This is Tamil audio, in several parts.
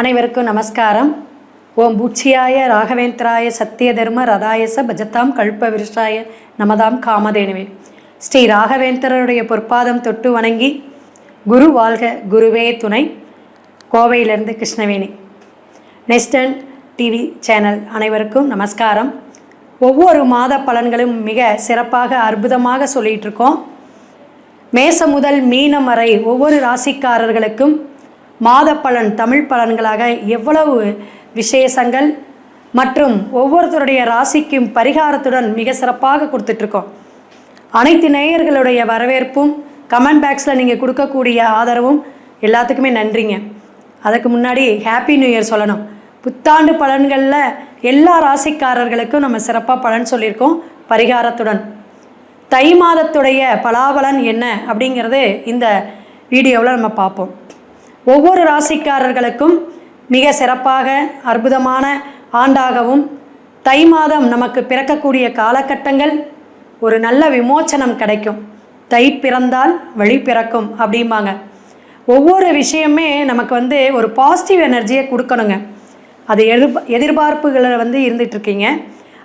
அனைவருக்கும் நமஸ்காரம். ஓம் பூச்சியாய ராகவேந்திராய சத்திய தர்ம ரதாயச பஜதாம் கல்ப விருஷாய நமதாம் காமதேனுவே. ஸ்ரீ ராகவேந்திரருடைய பொற்பாதம் தொட்டு வணங்கி குரு வாழ்க குருவே துணை கோவையிலிருந்து கிருஷ்ணவேணி. நெஸ்டன் டிவி சேனல் அனைவருக்கும் நமஸ்காரம். ஒவ்வொரு மாத பலன்களும் மிக சிறப்பாக அற்புதமாக சொல்லிகிட்டு இருக்கோம். மேச முதல் மீனம் வரை ஒவ்வொரு ராசிக்காரர்களுக்கும் மாத பலன் தமிழ் பலன்களாக எவ்வளவு விசேஷங்கள் மற்றும் ஒவ்வொருத்தருடைய ராசிக்கும் பரிகாரத்துடன் மிக சிறப்பாக கொடுத்துட்ருக்கோம். அனைத்து நேயர்களுடைய வரவேற்பும் கமெண்ட் பாக்ஸில் நீங்கள் கொடுக்கக்கூடிய ஆதரவும் எல்லாத்துக்குமே நன்றிங்க. அதுக்கு முன்னாடி ஹாப்பி நியூ இயர் சொல்லணும். புத்தாண்டு பலன்களில் எல்லா ராசிக்காரர்களுக்கும் நம்ம சிறப்பாக பலன் சொல்லியிருக்கோம் பரிகாரத்துடன். தை மாதத்துடைய பலாபலன் என்ன அப்படிங்கிறது இந்த வீடியோவில் நம்ம பார்ப்போம். ஒவ்வொரு ராசிக்காரர்களுக்கும் மிக சிறப்பாக அற்புதமான ஆண்டாகவும் தை மாதம் நமக்கு பிறக்கக்கூடிய காலகட்டங்கள் ஒரு நல்ல விமோச்சனம் கிடைக்கும். தை பிறந்தால் வழி பிறக்கும் அப்படிம்பாங்க. ஒவ்வொரு விஷயமே நமக்கு வந்து ஒரு பாசிட்டிவ் எனர்ஜியை கொடுக்கணுங்க. அது எதிர்ப எதிர்பார்ப்புகளில் வந்து இருந்துகிட்ருக்கீங்க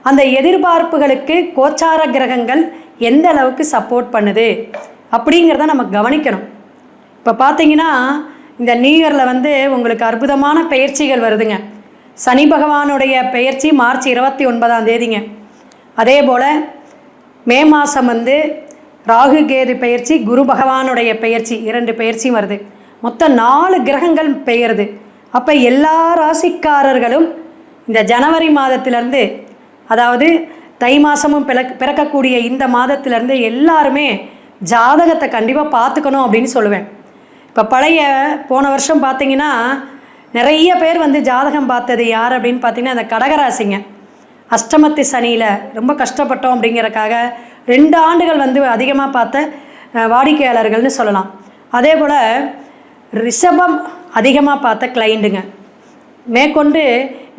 அந்த எதிர்பார்ப்புகளுக்கு கோச்சார கிரகங்கள் எந்த அளவுக்கு சப்போர்ட் பண்ணுது அப்படிங்கிறத நம்ம கவனிக்கணும். இப்போ பார்த்தீங்கன்னா இந்த நியூ இயரில் வந்து உங்களுக்கு அற்புதமான பயிற்சிகள் வருதுங்க. சனி பகவானுடைய பெயர்ச்சி மார்ச் இருபத்தி ஒன்பதாம் தேதிங்க. அதே போல் மே மாதம் வந்து ராகு கேது பெயர்ச்சி குரு பகவானுடைய பெயர்ச்சி இரண்டு பெயர்ச்சியும் வருது. மொத்தம் நாலு கிரகங்கள் பெயருது. அப்போ எல்லா ராசிக்காரர்களும் இந்த ஜனவரி மாதத்திலேருந்து அதாவது தை மாதமும் பிறக் பிறக்கக்கூடிய இந்த மாதத்திலேருந்து எல்லாருமே ஜாதகத்தை கண்டிப்பாக பார்த்துக்கணும் அப்படின்னு சொல்லுவேன். இப்போ பழைய போன வருஷம் பார்த்தீங்கன்னா நிறைய பேர் வந்து ஜாதகம் பார்த்தது யார் அப்படின்னு பார்த்தீங்கன்னா அந்த கடகராசிங்க. அஷ்டமத்து சனியில் ரொம்ப கஷ்டப்பட்டோம் அப்படிங்கிறக்காக ரெண்டு ஆண்டுகள் வந்து அதிகமாக பார்த்த வாடிக்கையாளர்கள்னு சொல்லலாம். அதே போல் ரிஷபம் அதிகமாக பார்த்த கிளைண்டுங்க மேற்கொண்டு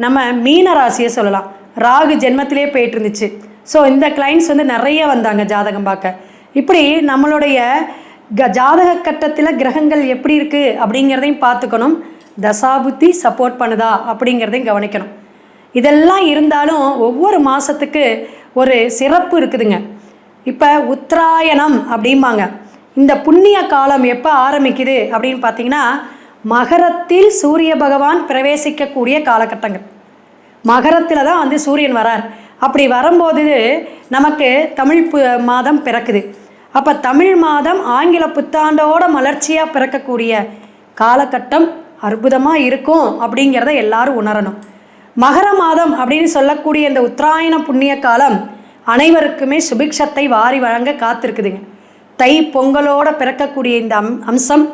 நம்ம மீன ராசியை சொல்லலாம். ராகு ஜென்மத்திலே போயிட்டு இருந்துச்சு. ஸோ இந்த கிளைண்ட்ஸ் வந்து நிறைய வந்தாங்க ஜாதகம் பார்க்க. இப்படி நம்மளுடைய க ஜாதக கட்டத்தில் கிரகங்கள் எப்படி இருக்குது அப்படிங்கிறதையும் பார்த்துக்கணும். தசாபுத்தி சப்போர்ட் பண்ணுதா அப்படிங்கிறதையும் கவனிக்கணும். இதெல்லாம் இருந்தாலும் ஒவ்வொரு மாதத்துக்கு ஒரு சிறப்பு இருக்குதுங்க. இப்போ உத்தராயணம் அப்படிம்பாங்க. இந்த புண்ணிய காலம் எப்போ ஆரம்பிக்குது அப்படின்னு பார்த்தீங்கன்னா மகரத்தில் சூரிய பகவான் பிரவேசிக்கக்கூடிய காலகட்டங்கள். மகரத்தில் தான் வந்து சூரியன் வரார். அப்படி வரும்போது நமக்கு தமிழ் பு மாதம் பிறக்குது. அப்போ தமிழ் மாதம் ஆங்கில புத்தாண்டோட மலர்ச்சியாக பிறக்கக்கூடிய காலகட்டம் அற்புதமாக இருக்கும் அப்படிங்கிறத எல்லாரும் உணரணும். மகர மாதம் அப்படின்னு சொல்லக்கூடிய இந்த உத்தராயண புண்ணிய காலம் அனைவருக்குமே சுபிக்ஷத்தை வாரி வழங்க காத்திருக்குதுங்க. தை பொங்கலோட பிறக்கக்கூடிய இந்த அம் அம்சம்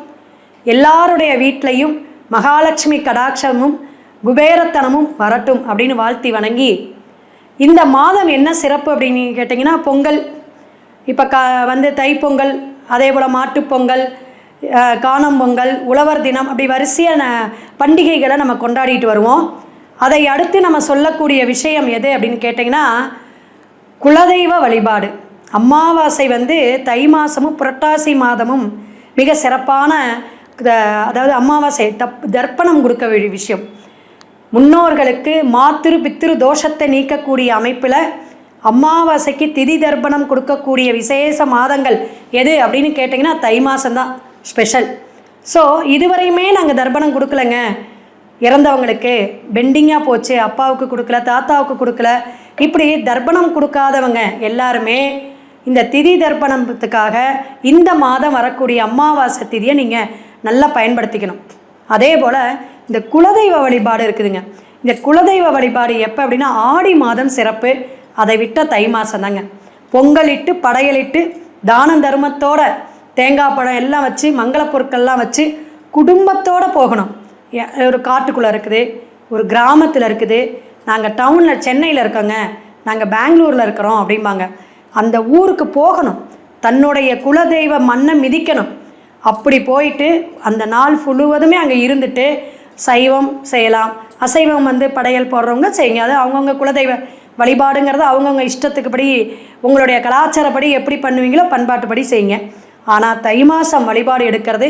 எல்லாருடைய வீட்லையும் மகாலட்சுமி கடாட்சமும் குபேரத்தனமும் வரட்டும் அப்படின்னு வாழ்த்தி வணங்கி இந்த மாதம் என்ன சிறப்பு அப்படின்னு கேட்டிங்கன்னா பொங்கல். இப்போ க வந்து தைப்பொங்கல் அதே போல் மாட்டுப்பொங்கல் அஹ், காணும் பொங்கல் உழவர் தினம் அப்படி வரிசையான பண்டிகைகளை நம்ம கொண்டாடிட்டு வருவோம். அதை அடுத்து நம்ம சொல்லக்கூடிய விஷயம் எது அப்படின்னு கேட்டிங்கன்னா குலதெய்வ வழிபாடு. அமாவாசை வந்து தை மாதமும் புரட்டாசி மாதமும் மிக சிறப்பான அதாவது அமாவாசை தப் தர்ப்பணம் கொடுக்க வேண்டிய விஷயம். முன்னோர்களுக்கு மாத்திரு பித்திரு தோஷத்தை நீக்கக்கூடிய அமைப்பில் அமாவாசைக்கு திதி தர்ப்பணம் கொடுக்கக்கூடிய விசேஷ மாதங்கள் எது அப்படின்னு கேட்டிங்கன்னா தை மாதம்தான் ஸ்பெஷல் ஸோ இதுவரையுமே நாங்கள் தர்ப்பணம் கொடுக்கலங்க. இறந்தவங்களுக்கு பெண்டிங்காக போச்சு அப்பாவுக்கு கொடுக்கல தாத்தாவுக்கு கொடுக்கல. இப்படி தர்ப்பணம் கொடுக்காதவங்க எல்லாருமே இந்த திதி தர்ப்பணத்துக்காக இந்த மாதம் வரக்கூடிய அமாவாசை திதியை நீங்கள் நல்லா பயன்படுத்திக்கணும். அதே போல் இந்த குலதெய்வ வழிபாடு இருக்குதுங்க. இந்த குலதெய்வ வழிபாடு எப்போ அப்படின்னா ஆடி மாதம் சிறப்பு. அதை விட்ட தை மாதம் தாங்க பொங்கலிட்டு படையலிட்டு தானம் தர்மத்தோட தேங்காய் பழம் எல்லாம் வச்சு மங்கள பொருட்கள்லாம் வச்சு குடும்பத்தோடு போகணும். ஒரு காட்டுக்குள்ளே இருக்குது ஒரு கிராமத்தில் இருக்குது. நாங்கள் டவுனில் சென்னையில் இருக்கோங்க. நாங்கள் பெங்களூரில் இருக்கிறோம் அப்படிம்பாங்க. அந்த ஊருக்கு போகணும். தன்னுடைய குலதெய்வ மண்ணை மிதிக்கணும். அப்படி போயிட்டு அந்த நாள் முழுவதுமே அங்கே இருந்துட்டு சைவம் செய்யலாம். அசைவம் வந்து படையல் போடுறவங்க செய்யுங்க. அது அவங்கவுங்க குலதெய்வ வழிபாடுங்கிறது அவங்கவுங்க இஷ்டத்துக்குப்படி உங்களுடைய கலாச்சாரப்படி எப்படி பண்ணுவீங்களோ பண்பாட்டுப்படி செய்யுங்க. ஆனால் தை மாதம் வழிபாடு எடுக்கிறது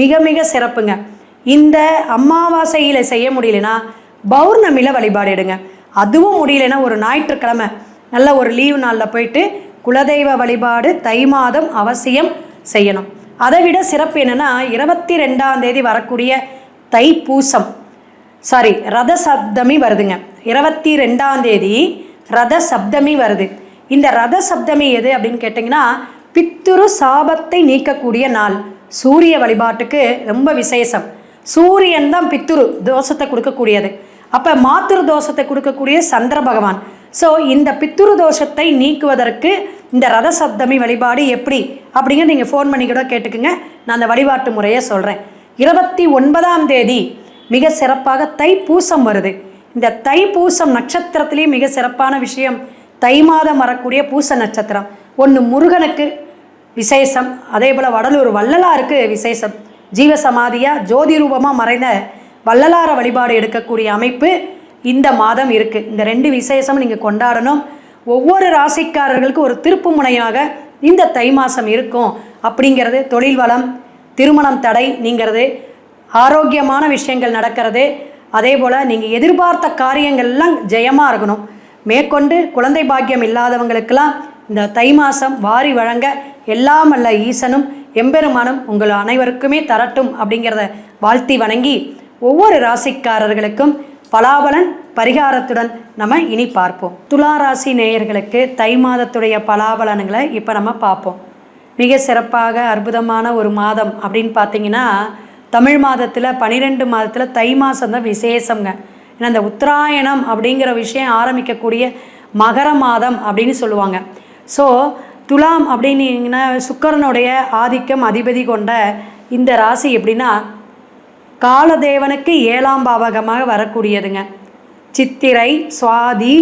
மிக மிக சிறப்புங்க. இந்த அமாவாசையில் செய்ய முடியலனா பௌர்ணமியில் வழிபாடு எடுங்க. அதுவும் முடியலைன்னா ஒரு ஞாயிற்றுக்கிழமை நல்ல ஒரு லீவு நாளில் போயிட்டு குலதெய்வ வழிபாடு தை மாதம் அவசியம் செய்யணும். அதை விட சிறப்பு என்னென்னா இருபத்தி ரெண்டாம் தேதி வரக்கூடிய தைப்பூசம். சாரி ரத சப்தமி வருதுங்க. இருபத்தி ரெண்டாம் தேதி ரத சப்தமி வருது. இந்த ரத சப்தமி எது அப்படின்னு கேட்டிங்கன்னா பித்துரு சாபத்தை நீக்கக்கூடிய நாள். சூரிய வழிபாட்டுக்கு ரொம்ப விசேஷம். சூரியன் தான் பித்துரு தோஷத்தை கொடுக்கக்கூடியது. அப்போ மாத்திரு தோஷத்தை கொடுக்கக்கூடிய சந்திர பகவான். ஸோ இந்த பித்துரு தோஷத்தை நீக்குவதற்கு இந்த ரத சப்தமி வழிபாடு எப்படி? அப்படிங்கிற நீங்கள் ஃபோன் பண்ணி கூட கேட்டுக்குங்க. நான் அந்த வழிபாட்டு முறையை சொல்கிறேன் இருபத்தி ஒன்பதாம் தேதி மிக சிறப்பாக தைப்பூசம் வருது. இந்த தைப்பூசம் நட்சத்திரத்திலேயே மிக சிறப்பான விஷயம் தை மாதம் வரக்கூடிய பூச நட்சத்திரம். ஒன்று முருகனுக்கு விசேஷம். அதே போல் வடலூர் வள்ளலாருக்கு விசேஷம். ஜீவசமாதியாக ஜோதி ரூபமாக மறைந்த வள்ளலார வழிபாடு எடுக்கக்கூடிய அமைப்பு இந்த மாதம் இருக்குது இந்த ரெண்டு விசேஷம் நீங்கள் கொண்டாடணும். ஒவ்வொரு ராசிக்காரர்களுக்கு ஒரு திருப்பு முனையாக இந்த தை மாதம் இருக்கும். அப்படிங்கிறது தொழில் வளம் திருமணம் தடை நீங்கிறது. ஆரோக்கியமான விஷயங்கள் நடக்கிறது. அதே போல் நீங்கள் எதிர்பார்த்த காரியங்கள்லாம் ஜெயமாக இருக்கணும். மேற்கொண்டு குழந்தை பாக்கியம் இல்லாதவங்களுக்கெல்லாம் இந்த தை மாதம் வாரி வழங்க எல்லாம் அல்ல ஈசனும் எம்பெருமானும் உங்கள் அனைவருக்குமே தரட்டும் அப்படிங்கிறத வாழ்த்தி வணங்கி ஒவ்வொரு ராசிக்காரர்களுக்கும் பலாபலன் பரிகாரத்துடன் நம்ம இனி பார்ப்போம். துலா ராசி நேயர்களுக்கு தை மாதத்துடைய பலாபலன்களை இப்போ நம்ம பார்ப்போம். மிக சிறப்பாக அற்புதமான ஒரு மாதம் அப்படின்னு பார்த்தீங்கன்னா தமிழ் மாதத்தில் பனிரெண்டு மாதத்தில் தை மாதம் தான் விசேஷங்க ஏன்னா இந்த உத்தராயணம் அப்படிங்கிற விஷயம் ஆரம்பிக்கக்கூடிய மகர மாதம் அப்படின்னு சொல்லுவாங்க. ஸோ துலாம் அப்படின்னீங்கன்னா சுக்கரனுடைய ஆதிக்கம் அதிபதி கொண்ட இந்த ராசி எப்படின்னா காலதேவனுக்கு ஏழாம் பாவகமாக வரக்கூடியதுங்க. சித்திரை சுவாதி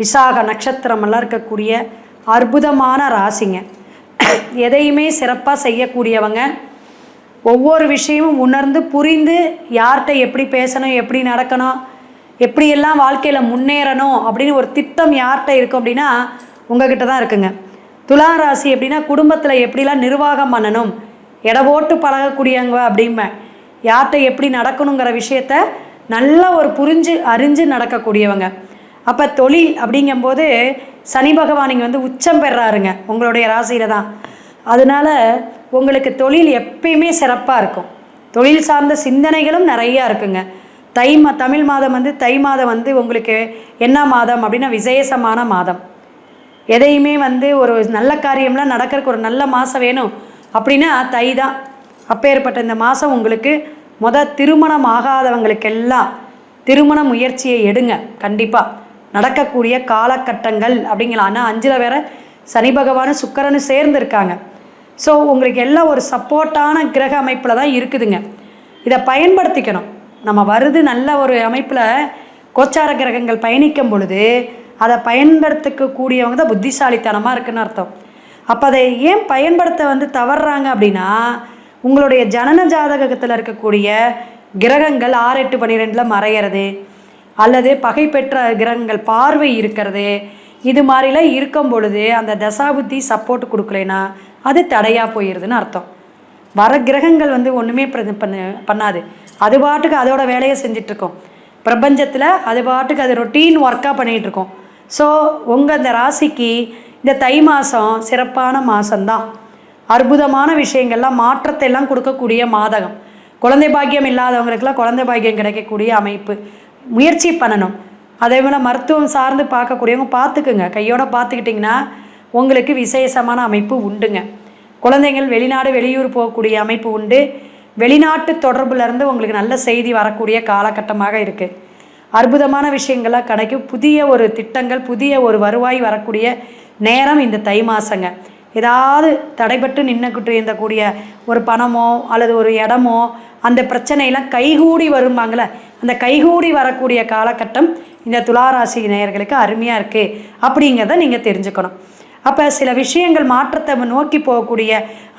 விசாக நட்சத்திரமெல்லாம் இருக்கக்கூடிய அற்புதமான ராசிங்க. எதையுமே சிறப்பாக செய்யக்கூடியவங்க. ஒவ்வொரு விஷயமும் உணர்ந்து புரிந்து யார்கிட்ட எப்படி பேசணும் எப்படி நடக்கணும் எப்படியெல்லாம் வாழ்க்கையில் முன்னேறணும் அப்படின்னு ஒரு திட்டம் யார்கிட்ட இருக்கும் அப்படின்னா உங்ககிட்ட தான் இருக்குங்க. துலா ராசி எப்படின்னா குடும்பத்தில் எப்படிலாம் நிர்வாகம் பண்ணணும் எடை போட்டு பழகக்கூடியவங்க அப்படிம்பேன் யார்கிட்ட எப்படி நடக்கணுங்கிற விஷயத்த நல்லா ஒரு புரிஞ்சு அறிஞ்சு நடக்கக்கூடியவங்க. அப்போ தொழில் அப்படிங்கும்போது சனி பகவான் இங்கே வந்து உச்சம் பெறாருங்க உங்களுடைய ராசியில் தான். அதனால உங்களுக்கு தொழில் எப்பயுமே சிறப்பாக இருக்கும். தொழில் சார்ந்த சிந்தனைகளும் நிறையா இருக்குங்க. தை மா தமிழ் மாதம் வந்து தை மாதம் வந்து உங்களுக்கு என்ன மாதம் அப்படின்னா விசேஷமான மாதம். எதையுமே வந்து ஒரு நல்ல காரியம்லாம் நடக்கிறதுக்கு ஒரு நல்ல மாதம் வேணும் அப்படின்னா தை தான். அப்பேற்பட்ட இந்த மாதம் உங்களுக்கு மொத திருமணம் ஆகாதவங்களுக்கெல்லாம் திருமண முயற்சியை எடுங்க. கண்டிப்பாக நடக்கக்கூடிய காலகட்டங்கள் அப்படிங்களா ஆனால் அஞ்சில் வேற சனி பகவானும் சுக்கரனும் சேர்ந்து இருக்காங்க ஸோ உங்களுக்கு எல்லாம் ஒரு சப்போர்ட்டான கிரக அமைப்பில் தான் இருக்குதுங்க. இதை பயன்படுத்திக்கணும். நம்ம வருது நல்ல ஒரு அமைப்பில் கோச்சார கிரகங்கள் பயணிக்கும் பொழுது அதை பயன்படுத்திக்கக்கூடியவங்க தான் புத்திசாலித்தனமாக இருக்குன்னு அர்த்தம். அப்போ அதை ஏன் பயன்படுத்த வந்து தவறுறாங்க அப்படின்னா உங்களுடைய ஜனன ஜாதகத்தில் இருக்கக்கூடிய கிரகங்கள் ஆறு எட்டு பன்னிரெண்டில் மறையிறது அல்லது பகை பெற்ற கிரகங்கள் பார்வை இருக்கிறது இது மாதிரிலாம் இருக்கும் பொழுது அந்த தசாபுத்தி சப்போர்ட் கொடுக்கலைன்னா அது தடையாக போயிடுதுன்னு அர்த்தம். வர கிரகங்கள் வந்து ஒன்றுமே பண்ண பண்ணாது. அது பாட்டுக்கு அதோட வேலையை செஞ்சிட்ருக்கோம். பிரபஞ்சத்தில் அது பாட்டுக்கு அது ரொட்டீன் ஒர்க்காக பண்ணிகிட்ருக்கோம் ஸோ உங்கள் அந்த ராசிக்கு இந்த தை மாதம் சிறப்பான மாதம்தான் அற்புதமான விஷயங்கள்லாம் மாற்றத்தை எல்லாம் கொடுக்கக்கூடிய மாதகம். குழந்தை பாக்கியம் இல்லாதவங்களுக்கெல்லாம் குழந்தை பாக்கியம் கிடைக்கக்கூடிய அமைப்பு. முயற்சி பண்ணணும். அதே போல் மருத்துவம் சார்ந்து பார்க்கக்கூடியவங்க பார்த்துக்குங்க. கையோட பார்த்துக்கிட்டிங்கன்னா உங்களுக்கு விசேஷமான அமைப்பு உண்டுங்க. குழந்தைகள் வெளிநாடு வெளியூர் போகக்கூடிய அமைப்பு உண்டு. வெளிநாட்டு தொடர்புலேருந்து உங்களுக்கு நல்ல செய்தி வரக்கூடிய காலகட்டமாக இருக்குது அற்புதமான விஷயங்கள்லாம் கிடைக்கும். புதிய ஒரு திட்டங்கள் புதிய ஒரு வருவாய் வரக்கூடிய நேரம் இந்த தை மாசங்க. ஏதாவது தடைபட்டு நின்றுக்கிட்டு இருந்தக்கூடிய ஒரு பணமோ அல்லது ஒரு இடமோ அந்த பிரச்சனையெல்லாம் கைகூடி வரும்பாங்களே அந்த கைகூடி வரக்கூடிய காலகட்டம் இந்த துளாராசி நேயர்களுக்கு அருமையாக இருக்குது அப்படிங்கிறத நீங்கள் தெரிஞ்சுக்கணும். அப்போ சில விஷயங்கள் மாற்றத்தை நோக்கி போகக்கூடிய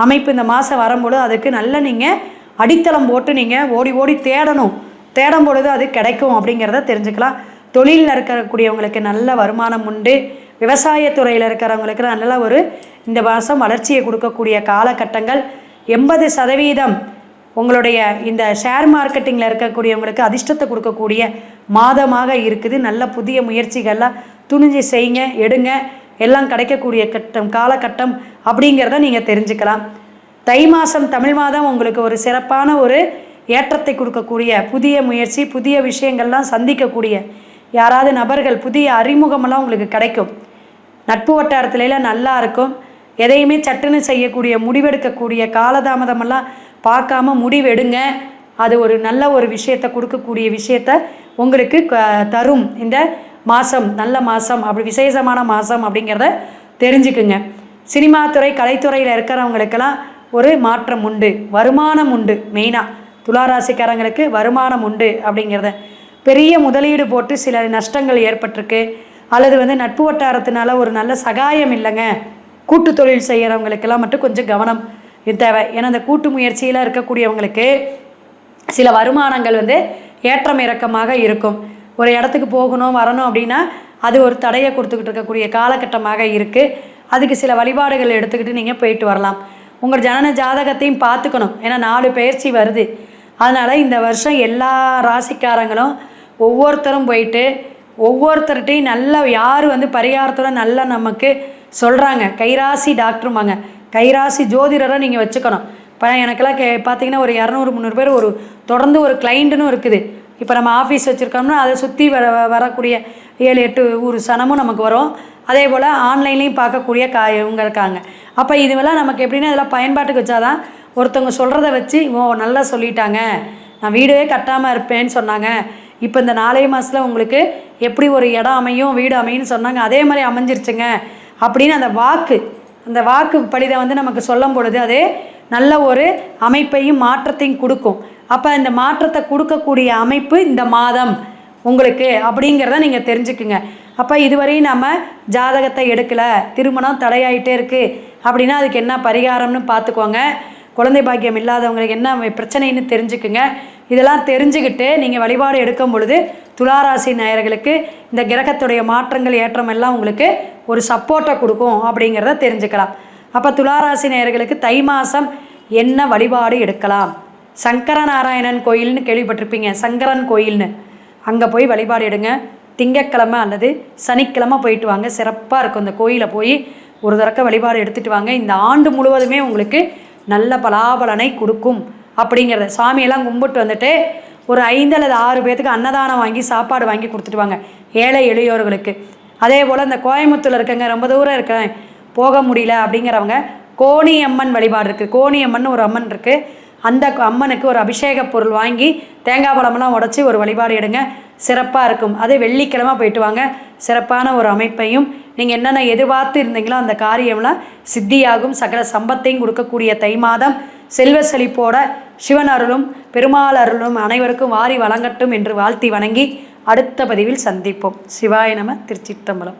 அமைப்பு இந்த மாதம் வரும்பொழுது அதுக்கு நல்ல நீங்கள் அடித்தளம் போட்டு நீங்கள் ஓடி ஓடி தேடணும். தேடும் பொழுது அது கிடைக்கும் அப்படிங்கிறத தெரிஞ்சுக்கலாம். தொழிலில் இருக்கக்கூடியவங்களுக்கு நல்ல வருமானம் உண்டு. விவசாயத்துறையில் இருக்கிறவங்களுக்கு நல்ல ஒரு இந்த மாதம் வளர்ச்சியை கொடுக்கக்கூடிய காலகட்டங்கள். எண்பது சதவீதம் உங்களுடைய இந்த ஷேர் மார்க்கெட்டிங்கில் இருக்கக்கூடியவங்களுக்கு அதிர்ஷ்டத்தை கொடுக்கக்கூடிய மாதமாக இருக்குது. நல்ல புதிய முயற்சிகள்லாம் துணிஞ்சு செய்யுங்க எடுங்க. எல்லாம் கிடைக்கக்கூடிய கட்டம் காலகட்டம் அப்படிங்கிறத நீங்கள் தெரிஞ்சுக்கலாம். தை மாதம் தமிழ் மாதம் உங்களுக்கு ஒரு சிறப்பான ஒரு ஏற்றத்தை கொடுக்கக்கூடிய புதிய முயற்சி புதிய விஷயங்கள்லாம் சந்திக்கக்கூடிய யாராவது நபர்கள் புதிய அறிமுகமெல்லாம் உங்களுக்கு கிடைக்கும். நட்பு வட்டாரத்துலலாம் நல்லா இருக்கும். எதையுமே சட்டுன்னு செய்யக்கூடிய முடிவெடுக்கக்கூடிய காலதாமதமெல்லாம் பார்க்காம முடிவெடுங்க. அது ஒரு நல்ல ஒரு விஷயத்தை கொடுக்கக்கூடிய விஷயத்த உங்களுக்கு க- தரும். இந்த மாதம் நல்ல மாதம் அப்படி விசேஷமான மாதம் அப்படிங்கிறத தெரிஞ்சுக்குங்க. சினிமா துறை கலைத்துறையில் இருக்கிறவங்களுக்கெல்லாம் ஒரு மாற்றம் உண்டு வருமானம் உண்டு மெயினாக துளாராசிக்காரங்களுக்கு வருமானம் உண்டு அப்படிங்கிறத. பெரிய முதலீடு போட்டு சில நஷ்டங்கள் ஏற்பட்டிருக்கு. அல்லது வந்து நட்பு வட்டாரத்தினால ஒரு நல்ல சகாயம் இல்லைங்க. கூட்டு தொழில் செய்கிறவங்களுக்கெல்லாம் மட்டும் கொஞ்சம் கவனம் இது தேவை. ஏன்னா அந்த கூட்டு முயற்சியில் இருக்கக்கூடியவங்களுக்கு சில வருமானங்கள் வந்து ஏற்றம் இறக்கமாக இருக்கும். ஒரு இடத்துக்கு போகணும் வரணும் அப்படின்னா அது ஒரு தடையை கொடுத்துக்கிட்டு இருக்கக்கூடிய காலகட்டமாக இருக்குது அதுக்கு சில வழிபாடுகள் எடுத்துக்கிட்டு நீங்கள் போயிட்டு வரலாம். உங்கள் ஜனன ஜாதகத்தையும் பார்த்துக்கணும். ஏன்னா நாலு பயிற்சி வருது. அதனால் இந்த வருஷம் எல்லா ராசிக்காரங்களும் ஒவ்வொருத்தரும் போயிட்டு ஒவ்வொருத்தர்கிட்டையும் நல்ல யார் வந்து பரிகாரத்தோட நல்லா நமக்கு சொல்கிறாங்க கைராசி டாக்டருமாங்க. கைராசி ஜோதிடரை நீங்கள் வச்சுக்கணும். இப்போ எனக்கெல்லாம் கே பார்த்தீங்கன்னா ஒரு இரநூறு முந்நூறு பேர் ஒரு தொடர்ந்து ஒரு கிளைண்ட்டுன்னு இருக்குது. இப்போ நம்ம ஆஃபீஸ் வச்சுருக்கோம்னா அதை சுற்றி வர வரக்கூடிய ஏழு எட்டு ஊர் சனமும் நமக்கு வரும். அதே போல் ஆன்லைன்லேயும் பார்க்கக்கூடிய கா இவங்க இருக்காங்க. அப்போ இதுவெல்லாம் நமக்கு எப்படின்னா இதெல்லாம் பயன்பாட்டுக்கு வச்சாதான் ஒருத்தவங்க சொல்கிறத வச்சு ஓ நல்லா சொல்லிட்டாங்க. நான் வீடே கட்டாமல் இருப்பேன்னு சொன்னாங்க. இப்போ இந்த நாலே மாதத்தில் உங்களுக்கு எப்படி ஒரு இடம் அமையும் வீடு அமையும்னு சொன்னாங்க. அதே மாதிரி அமைஞ்சிருச்சுங்க. அப்படின்னு அந்த வாக்கு அந்த வாக்கு படிதை வந்து நமக்கு சொல்லும் பொழுது அது நல்ல ஒரு அமைப்பையும் மாற்றத்தையும் கொடுக்கும். அப்போ இந்த மாற்றத்தை கொடுக்கக்கூடிய அமைப்பு இந்த மாதம் உங்களுக்கு அப்படிங்கிறத நீங்கள் தெரிஞ்சுக்குங்க. அப்போ இதுவரையும் நம்ம ஜாதகத்தை எடுக்கலை. திருமணம் தடையாயிட்டே இருக்குது அப்படின்னா அதுக்கு என்ன பரிகாரம்னு பார்த்துக்கோங்க குழந்தை பாக்கியம் இல்லாதவங்களுக்கு என்ன பிரச்சனைன்னு தெரிஞ்சுக்குங்க. இதெல்லாம் தெரிஞ்சுக்கிட்டு நீங்கள் வழிபாடு எடுக்கும் பொழுது துளாராசி நேயர்களுக்கு இந்த கிரகத்துடைய மாற்றங்கள் ஏற்றம் எல்லாம் உங்களுக்கு ஒரு சப்போர்ட்டை கொடுக்கும் அப்படிங்கிறத தெரிஞ்சுக்கலாம். அப்போ துளாராசி நேயர்களுக்கு தை மாதம் என்ன வழிபாடு எடுக்கலாம்? சங்கரநாராயணன் கோயில்னு கேள்விப்பட்டிருப்பீங்க சங்கரன் கோயில்னு. அங்கே போய் வழிபாடு எடுங்க. திங்கட்கிழமை அல்லது சனிக்கிழமை போயிட்டு வாங்க. சிறப்பாக இருக்கும். இந்த கோயிலை போய் ஒரு தரக்க வழிபாடு எடுத்துகிட்டு வாங்க. இந்த ஆண்டு முழுவதுமே உங்களுக்கு நல்ல பலாபலனை கொடுக்கும் அப்படிங்கிறத. சாமியெல்லாம் கும்பிட்டு வந்துட்டு ஒரு ஐந்து அல்லது ஆறு பேர்த்துக்கு அன்னதானம் வாங்கி சாப்பாடு வாங்கி கொடுத்துட்டு வாங்க. ஏழை எளியோர்களுக்கு. அதே போல் இந்த கோயம்புத்தூர்ல இருக்கங்க ரொம்ப தூரம் இருக்கேன் போக முடியல அப்படிங்கிறவங்க கோணியம்மன் வழிபாடு இருக்குது கோணியம்மன் ஒரு அம்மன் இருக்குது அந்த அம்மனுக்கு ஒரு அபிஷேக பொருள் வாங்கி தேங்காய் பழமெல்லாம் உடச்சி ஒரு வழிபாடு எடுங்க. சிறப்பாக இருக்கும். அதே வெள்ளிக்கிழமை போயிட்டு வாங்க. சிறப்பான ஒரு அமைப்பையும் நீங்கள் என்னென்ன எதிர்பார்த்து இருந்தீங்களோ அந்த காரியம்லாம் சித்தியாகும். சகல சம்பத்தையும் கொடுக்கக்கூடிய தை மாதம் செல்வ செழிப்போட சிவன் அருளும் பெருமாள் அருளும் அனைவருக்கும் வாரி வழங்கட்டும் என்று வாழ்த்தி வணங்கி அடுத்த பதிவில் சந்திப்போம். சிவாய நம திருச்சித்தம்பலம்